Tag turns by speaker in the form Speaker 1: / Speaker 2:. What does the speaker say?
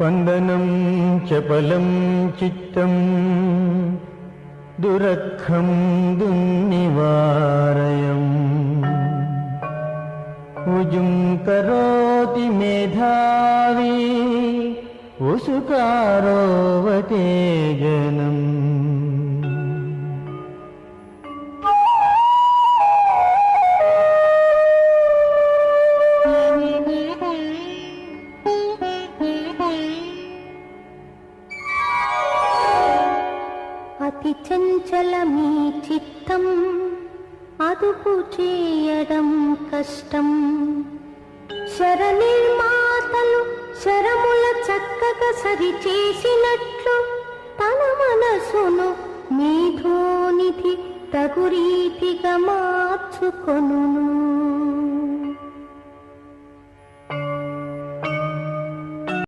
Speaker 1: स्पन्दनं चपलं चित्तम् दुरखं दुन्निवारयम् उजुं करोति मेधावी वसुकारोऽवते
Speaker 2: అతి చంచలమీ చిత్తం అదుపు చేయడం కష్టం. శర నిర్మాతలు శరముల చక్కగా సరి చేసినట్లు తన మనసును మీధోనిధి తగురీతిగా మార్చుకొను మార్చుకొనును.